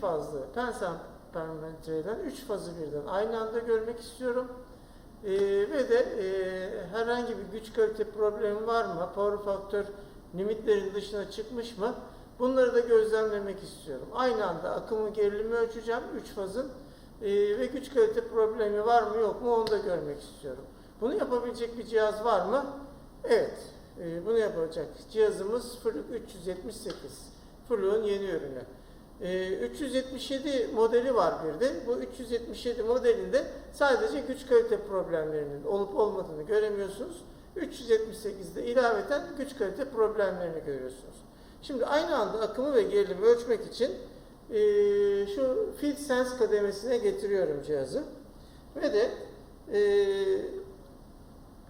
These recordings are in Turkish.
fazlı pensampermetreyle 3 fazı birden aynı anda görmek istiyorum. Ee, ve de e, herhangi bir güç kalite problemi var mı? Power faktör limitlerin dışına çıkmış mı? Bunları da gözlemlemek istiyorum. Aynı anda akımı gerilimi ölçeceğim 3 fazın Ee, ve güç kalite problemi var mı yok mu onu da görmek istiyorum. Bunu yapabilecek bir cihaz var mı? Evet. Ee, bunu yapacak cihazımız Fluke 378. Fluke'un yeni ürünü. Ee, 377 modeli var bir de. Bu 377 modelinde sadece güç kalite problemlerinin olup olmadığını göremiyorsunuz. 378'de ilaveten güç kalite problemlerini görüyorsunuz. Şimdi aynı anda akımı ve gerilimi ölçmek için e, şu Field Sense kademesine getiriyorum cihazı. Ve de e,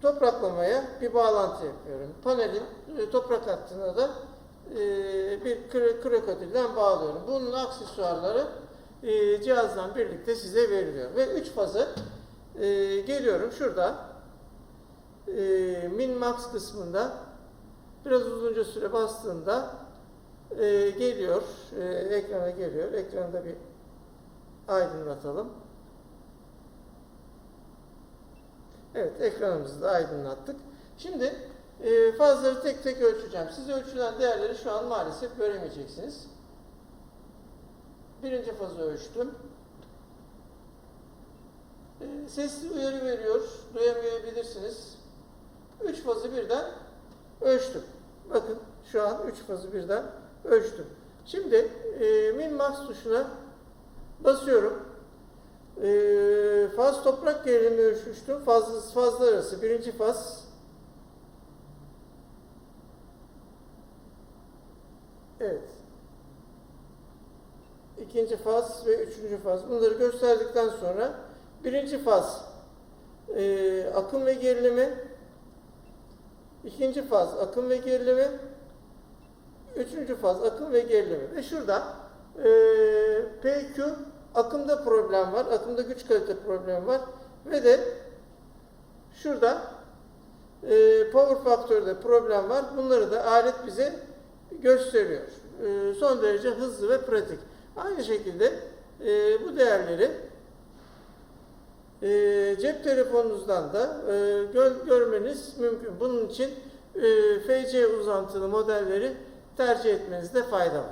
topraklamaya bir bağlantı yapıyorum. Panelin e, toprak hattına da e, bir krokodilden bağlıyorum. Bunun aksesuarları e, cihazdan birlikte size veriliyor. Ve üç fazı e, geliyorum şurada e, min max kısmında biraz uzunca süre bastığında geliyor, ekrana geliyor. Ekranda bir aydınlatalım. Evet, ekranımızı da aydınlattık. Şimdi e, fazları tek tek ölçeceğim. Siz ölçülen değerleri şu an maalesef göremeyeceksiniz. Birinci fazı ölçtüm. E, sesli uyarı veriyor, duyamayabilirsiniz. Üç fazı birden ölçtüm. Bakın şu an üç fazı birden ölçtüm. Şimdi e, min max tuşuna basıyorum. E, faz toprak gerilimi ölçmüştüm. Faz, fazlar arası birinci faz Evet. İkinci faz ve üçüncü faz. Bunları gösterdikten sonra birinci faz e, akım ve gerilimi, ikinci faz akım ve gerilimi, üçüncü faz akım ve gerilimi. Ve şurada e, PQ akımda problem var, akımda güç kalite problemi var ve de şurada e, power faktörde problem var. Bunları da alet bize gösteriyor. E, son derece hızlı ve pratik. Aynı şekilde e, bu değerleri e, cep telefonunuzdan da gö- görmeniz mümkün. Bunun için FC uzantılı modelleri tercih etmenizde fayda var.